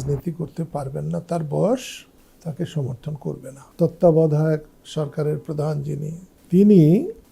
রাজনীতি করতে পারবেন না, তার বয়স তাকে সমর্থন করবে না। তত্ত্বাবধায়ক সরকারের প্রধান যিনি, তিনি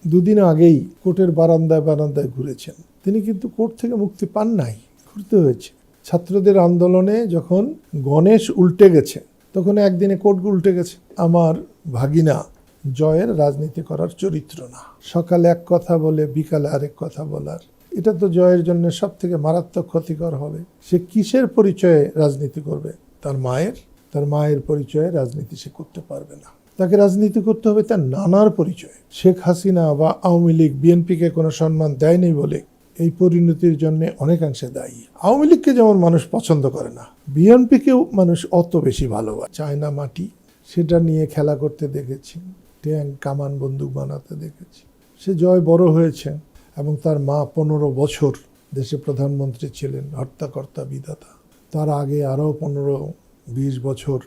দুদিন আগেই কোর্টের বারান্দায় বারান্দায় ঘুরেছেন। তিনি কিন্তু কোর্ট থেকে মুক্তি পান নাই, ঘুরতে হয়েছে। ছাত্রদের আন্দোলনে যখন গণেশ উল্টে গেছে, তখন একদিনে কোর্ট উল্টে গেছে। আমার ভাগিনা জয়ের রাজনীতি করার চরিত্র না। সকালে এক কথা বলে, বিকালে আরেক কথা বলার। এটা তো জয়ের জন্য সব থেকে মারাত্মক ক্ষতিকর হবে। সে কিসের পরিচয়ে রাজনীতি করবে? তার মায়ের। তার মায়ের পরিচয়ে রাজনীতি সে করতে পারবে না। তাকে রাজনীতি করতে হবে তার নানার পরিচয়। শেখ হাসিনা বা আওয়ামী লীগ বিএনপিকে কোনো সম্মান দেয়নি বলে এই পরিণতির জন্য অনেকাংশে দায়ী। আওয়ামী লীগকে যেমন মানুষ পছন্দ করে না, বিএনপিকেও মানুষ অত বেশি ভালোবাসে। চায়না মাটি, সেটা নিয়ে খেলা করতে দেখেছি। ট্যাঙ্ক, কামান বন্দুক বানাতে দেখেছি। সে জয় বড় হয়েছে। এবং তার মা পনেরো বছর দেশে প্রধানমন্ত্রী ছিলেন হর্তাকর্তা বিধাতা। তার আগে আরও পনেরো বিশ বছর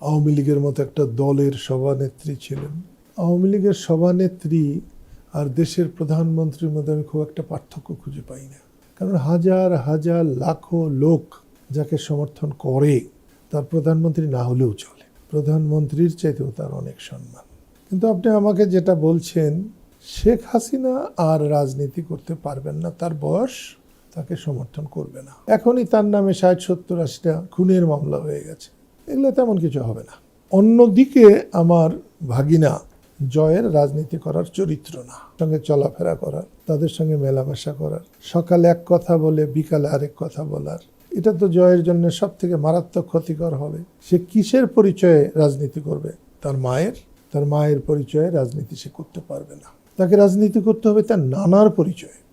আওয়ামী লীগের মতো একটা দলের সভানেত্রী ছিলেন। আওয়ামী লীগের সভানেত্রী আর দেশের প্রধানমন্ত্রীর মধ্যে আমি খুব একটা পার্থক্য খুঁজে পাই না। কারণ হাজার হাজার, লাখো লোক যাকে সমর্থন করে, তার প্রধানমন্ত্রী না হলেও চলে। প্রধানমন্ত্রীর চাইতেও তার অনেক সম্মান। কিন্তু আপনি আমাকে যেটা বলছেন শেখ হাসিনা আর রাজনীতি করতে পারবেন না, তার বয়স তাকে সমর্থন করবে না। এখনই তার নামে ষাট সত্তর আশিটা খুনের মামলা হয়ে গেছে। এগুলো তেমন কিছু হবে না। অন্যদিকে আমার ভাগিনা জয়ের রাজনীতি করার চরিত্র না। সঙ্গে চলাফেরা করার, তাদের সঙ্গে মেলামেশা করার, সকালে এক কথা বলে, বিকালে আরেক কথা বলার। এটা তো জয়ের জন্য সব থেকে মারাত্মক ক্ষতিকর হবে। সে কিসের পরিচয়ে রাজনীতি করবে? তার মায়ের? তার মায়ের পরিচয়ে রাজনীতি সে করতে পারবে না। তাকে রাজনীতি করতে হবে তার নানার পরিচয়ে।